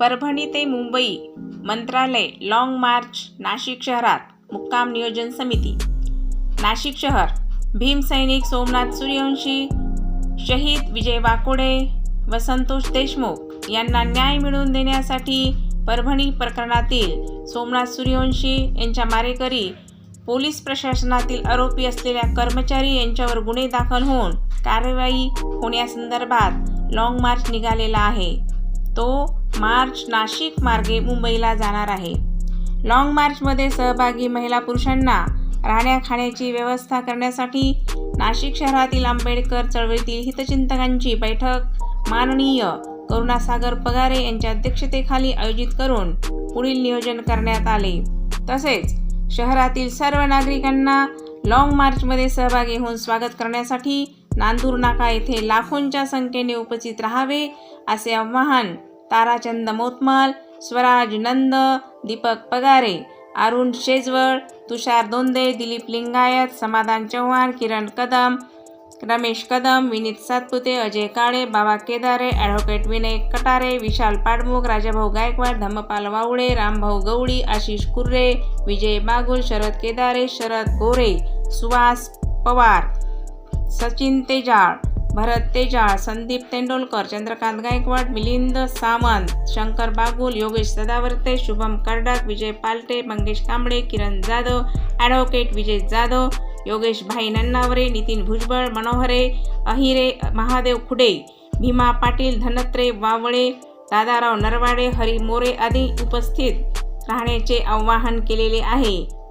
परभणी ते मुंबई मंत्रालय long march Nashik शहरात मुक्काम नियोजन समिती. नाशिक शहर भीमसैनिक सोमनाथ सूर्यवंशी शहीद विजय वाकोडे व संतोष देशमुख यांना न्याय मिळवून देण्यासाठी परभणी प्रकरणातील सोमनाथ सूर्यवंशी यांच्या मारेकरी पोलीस प्रशासनातील आरोपी असलेल्या कर्मचारी यांच्यावर गुन्हे दाखल होऊन कारवाई होण्यासंदर्भात लाँग मार्च निघालेला आहे. तो मार्च नाशिक मार्गे मुंबईला जाणार आहे. लाँग मार्चमध्ये सहभागी महिला पुरुषांना राहण्या खाण्याची व्यवस्था करण्यासाठी नाशिक शहरातील आंबेडकर चळवळीतील हितचिंतकांची बैठक माननीय करुणासागर पगारे यांच्या अध्यक्षतेखाली आयोजित करून पुढील नियोजन करण्यात आले. तसेच शहरातील सर्व नागरिकांना लाँग मार्चमध्ये सहभागी होऊन स्वागत करण्यासाठी नांदूर नाका येथे लाखोंच्या संख्येने उपस्थित राहावे असे आवाहन ताराचंद मोतमल स्वराज नंद दीपक पगारे अरुण शेजवळ तुषार दोंदे दिलीप लिंगायत समाधान चव्हाण किरण कदम रमेश कदम विनीत सातपुते अजय काळे बाबा केदारे ॲडव्होकेट विनय कटारे विशाल पाडमुख राजाभाऊ गायकवाड धम्मपाल वावळे रामभाऊ गवळी आशिष कुर्रे विजय बागुल शरद केदारे शरद गोरे सुहास पवार सचिन तेजाळ. भरत तेजाळ संदीप तेंडोलकर चंद्रकांत गायकवाड मिलिंद सामंत शंकर बागुल योगेश सदावर्ते शुभम कर्डक विजय पालटे मंगेश कांबळे किरण जाधव ॲडव्होकेट विजय जाधव योगेश भाई नन्नावरे नितीन भुजबळ मनोहरे अहिरे महादेव खुडे भीमा पाटील धनत्रे वावळे दादाराव नरवाडे हरी मोरे आदी उपस्थित राहण्याचे आवाहन केलेले आहे.